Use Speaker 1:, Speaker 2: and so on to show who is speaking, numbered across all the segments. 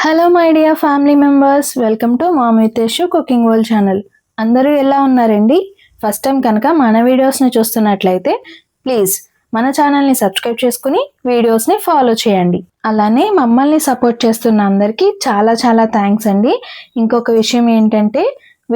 Speaker 1: Hello my dear family members welcome to మామితేషు cooking world channel అందరూ ఎలా ఉన్నారండి? First time కనుక మన వీడియోస్ని చూస్తున్నట్లయితే ప్లీజ్ మన ఛానల్ని సబ్స్క్రైబ్ చేసుకుని వీడియోస్ని ఫాలో చేయండి. అలానే మమ్మల్ని సపోర్ట్ చేస్తున్న అందరికీ చాలా చాలా థ్యాంక్స్ అండి. ఇంకొక విషయం ఏంటంటే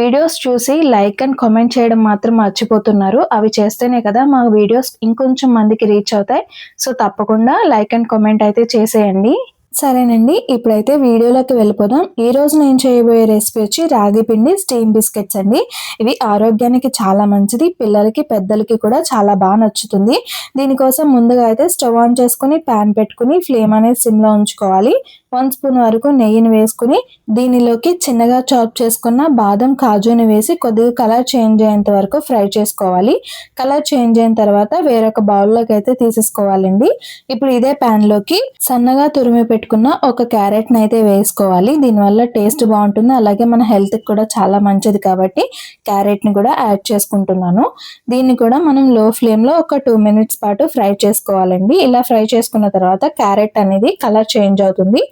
Speaker 1: వీడియోస్ చూసి లైక్ అండ్ కామెంట్ చేయడం మాత్రం మర్చిపోతున్నారు. అవి చేస్తేనే కదా మా వీడియోస్ ఇంకొంచెం మందికి రీచ్ అవుతాయి. సో తప్పకుండా లైక్ అండ్ కామెంట్ అయితే చేసేయండి. సరేనండి ఇప్పుడైతే వీడియోలోకి వెళ్ళిపోదాం. ఈ రోజు నేను చేయబోయే రెసిపీ వచ్చి రాగి పిండి స్టీమ్ బిస్కెట్స్ అండి. ఇవి ఆరోగ్యానికి చాలా మంచిది పిల్లలకి పెద్దలకి కూడా చాలా బాగా నచ్చుతుంది. దీనికోసం ముందుగా అయితే స్టవ్ ఆన్ చేసుకుని ప్యాన్ పెట్టుకుని ఫ్లేమ్ అనేది సిమ్లో ఉంచుకోవాలి. వన్ స్పూన్ వరకు నెయ్యిని వేసుకుని దీనిలోకి చిన్నగా చాప్ చేసుకున్న బాదం కాజుని వేసి కొద్దిగా కలర్ చేంజ్ అయ్యేంత వరకు ఫ్రై చేసుకోవాలి. కలర్ చేంజ్ అయిన తర్వాత వేరొక బౌల్లోకి అయితే తీసేసుకోవాలండి. ఇప్పుడు ఇదే ప్యాన్లోకి సన్నగా తురిమి పెట్టుకున్న ఒక క్యారెట్ని అయితే వేసుకోవాలి. దీనివల్ల టేస్ట్ బాగుంటుంది. అలాగే మన హెల్త్కి కూడా చాలా మంచిది కాబట్టి క్యారెట్ని కూడా యాడ్ చేసుకుంటున్నాను. దీన్ని కూడా మనం లో ఫ్లేమ్లో ఒక టూ మినిట్స్ పాటు ఫ్రై చేసుకోవాలండి. ఇలా ఫ్రై చేసుకున్న తర్వాత క్యారెట్ అనేది కలర్ చేంజ్ అవుతుంది.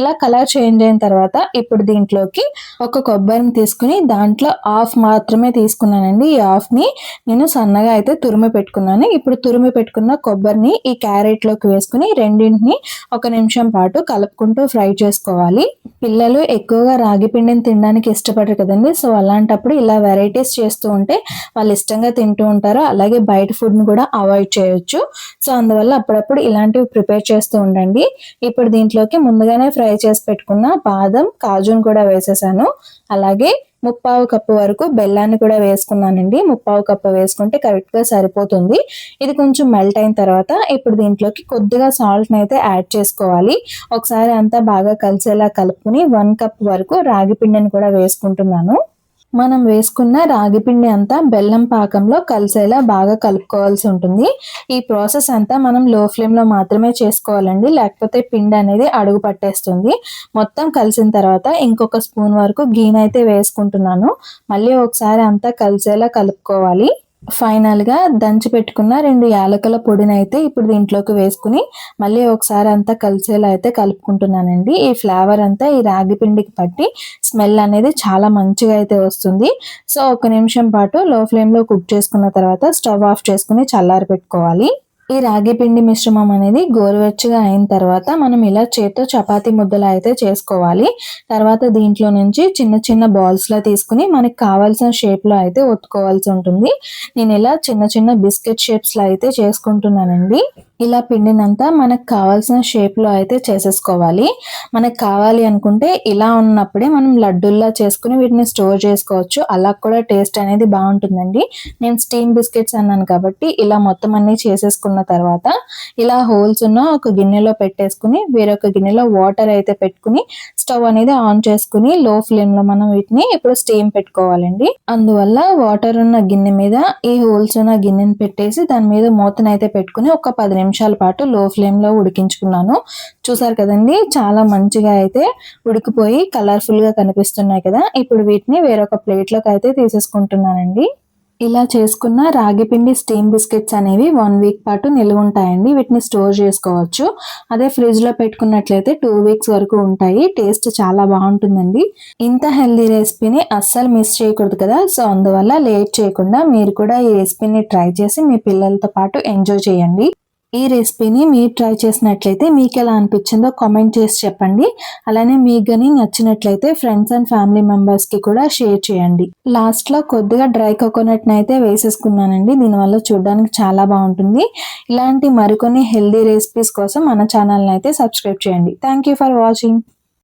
Speaker 1: ఇలా కలర్ చేంజ్ అయిన తర్వాత ఇప్పుడు దీంట్లోకి ఒక కొబ్బరిని తీసుకుని దాంట్లో ఆఫ్ మాత్రమే తీసుకున్నానండి. ఈ ఆఫ్ని నేను సన్నగా అయితే తురిమి పెట్టుకున్నాను. ఇప్పుడు తురిమి పెట్టుకున్న కొబ్బరిని ఈ క్యారెట్లోకి వేసుకుని రెండింటిని ఒక నిమిషం పాటు కలుపుకుంటూ ఫ్రై చేసుకోవాలి. పిల్లలు ఎక్కువగా రాగి పిండిని తినడానికి ఇష్టపడరు కదండి. సో అలాంటప్పుడు ఇలా వెరైటీస్ చేస్తూ ఉంటే వాళ్ళు ఇష్టంగా తింటూ ఉంటారు. అలాగే బయట ఫుడ్ని కూడా అవాయిడ్ చేయొచ్చు. సో అందువల్ల అప్పుడప్పుడు ఇలాంటివి ప్రిపేర్ చేస్తూ ఉండండి. ఇప్పుడు దీంట్లోకి ముందుగానే ఫ్రై చేసి పెట్టుకున్న బాదం కాజును కూడా వేసేసాను. అలాగే ముప్పావు కప్పు వరకు బెల్లాన్ని కూడా వేసుకున్నానండి. ముప్పావు కప్పు వేసుకుంటే కరెక్ట్గా సరిపోతుంది. ఇది కొంచెం మెల్ట్ అయిన తర్వాత ఇప్పుడు దీంట్లోకి కొద్దిగా సాల్ట్ని అయితే యాడ్ చేసుకోవాలి. ఒకసారి అంతా బాగా కలిసేలా కలుపుకుని వన్ కప్ వరకు రాగి పిండిని కూడా వేసుకుంటున్నాను. మనం వేసుకున్న రాగి పిండి అంతా బెల్లం పాకంలో కలిసేలా బాగా కలుపుకోవాల్సి ఉంటుంది. ఈ ప్రాసెస్ అంతా మనం లో ఫ్లేమ్లో మాత్రమే చేసుకోవాలండి. లేకపోతే పిండి అనేది అడుగు పట్టేస్తుంది. మొత్తం కలిసిన తర్వాత ఇంకొక స్పూన్ వరకు గీనైతే వేసుకుంటున్నాను. మళ్ళీ ఒకసారి అంతా కలిసేలా కలుపుకోవాలి. ఫైనల్గా దంచి పెట్టుకున్న రెండు యాలకుల పొడిని అయితే ఇప్పుడు దీంట్లోకి వేసుకుని మళ్ళీ ఒకసారి అంతా కలిసేలా అయితే కలుపుకుంటున్నానండి. ఈ ఫ్లేవర్ అంతా ఈ రాగి పిండికి పట్టి స్మెల్ అనేది చాలా మంచిగా అయితే వస్తుంది. సో ఒక నిమిషం పాటు లో ఫ్లేమ్లో కుక్ చేసుకున్న తర్వాత స్టవ్ ఆఫ్ చేసుకుని చల్లారి పెట్టుకోవాలి. ఈ రాగి పిండి మిశ్రమం అనేది గోరువెచ్చగా అయిన తర్వాత మనం ఇలా చేత్తో చపాతీ ముద్దలు అయితే చేసుకోవాలి. తర్వాత దీంట్లో నుంచి చిన్న చిన్న బాల్స్లో తీసుకుని మనకి కావాల్సిన షేప్లో అయితే ఒత్తుకోవాల్సి ఉంటుంది. నేను ఇలా చిన్న చిన్న బిస్కెట్ షేప్స్లో అయితే చేసుకుంటున్నానండి. ఇలా పిండినంతా మనకు కావాల్సిన షేప్లో అయితే చేసేసుకోవాలి. మనకు కావాలి అనుకుంటే ఇలా ఉన్నప్పుడే మనం లడ్డూల్లా చేసుకుని వీటిని స్టోర్ చేసుకోవచ్చు. అలా కూడా టేస్ట్ అనేది బాగుంటుందండి. నేను స్టీమ్ బిస్కెట్స్ అన్నాను కాబట్టి ఇలా మొత్తం అన్ని చేసేసుకున్న తర్వాత ఇలా హోల్స్ ఉన్న ఒక గిన్నెలో పెట్టేసుకుని వేరొక గిన్నెలో వాటర్ అయితే పెట్టుకుని స్టవ్ అనేది ఆన్ చేసుకుని లో ఫ్లేమ్లో మనం వీటిని ఇప్పుడు స్టీమ్ పెట్టుకోవాలండి. అందువల్ల వాటర్ ఉన్న గిన్నె మీద ఈ హోల్స్ ఉన్న గిన్నెని పెట్టేసి దాని మీద మూతనైతే పెట్టుకుని ఒక పది నిమిషాల పాటు లో ఫ్లేమ్లో ఉడికించుకున్నాను. చూసారు కదండి చాలా మంచిగా అయితే ఉడికిపోయి కలర్ఫుల్గా కనిపిస్తున్నాయి కదా. ఇప్పుడు వీటిని వేరొక ప్లేట్లోకి అయితే తీసేసుకుంటున్నానండి. ఇలా చేసుకున్న రాగి పిండి స్టీమ్ బిస్కెట్స్ అనేవి వన్ వీక్ పాటు నిల్వ ఉంటాయండి. వీటిని స్టోర్ చేసుకోవచ్చు. అదే ఫ్రిడ్జ్లో పెట్టుకున్నట్లయితే టూ వీక్స్ వరకు ఉంటాయి. టేస్ట్ చాలా బాగుంటుందండి. ఇంత హెల్దీ రెసిపీని అస్సలు మిస్ చేయకూడదు కదా. సో అందువల్ల లేట్ చేయకుండా మీరు కూడా ఈ రెసిపీని ట్రై చేసి మీ పిల్లలతో పాటు ఎంజాయ్ చేయండి. ఈ రెసిపీని మీరు ట్రై చేసినట్లయితే మీకు ఎలా అనిపించిందో కామెంట్ చేసి చెప్పండి. అలానే మీకు కానీ నచ్చినట్లయితే ఫ్రెండ్స్ అండ్ ఫ్యామిలీ మెంబర్స్కి కూడా షేర్ చేయండి. లాస్ట్లో కొద్దిగా డ్రై కోకోనట్ని అయితే వేసేసుకున్నానండి. దీనివల్ల చూడడానికి చాలా బాగుంటుంది. ఇలాంటి మరికొన్ని హెల్దీ రెసిపీస్ కోసం మన ఛానల్ని అయితే సబ్స్క్రైబ్ చేయండి. Thank you for watching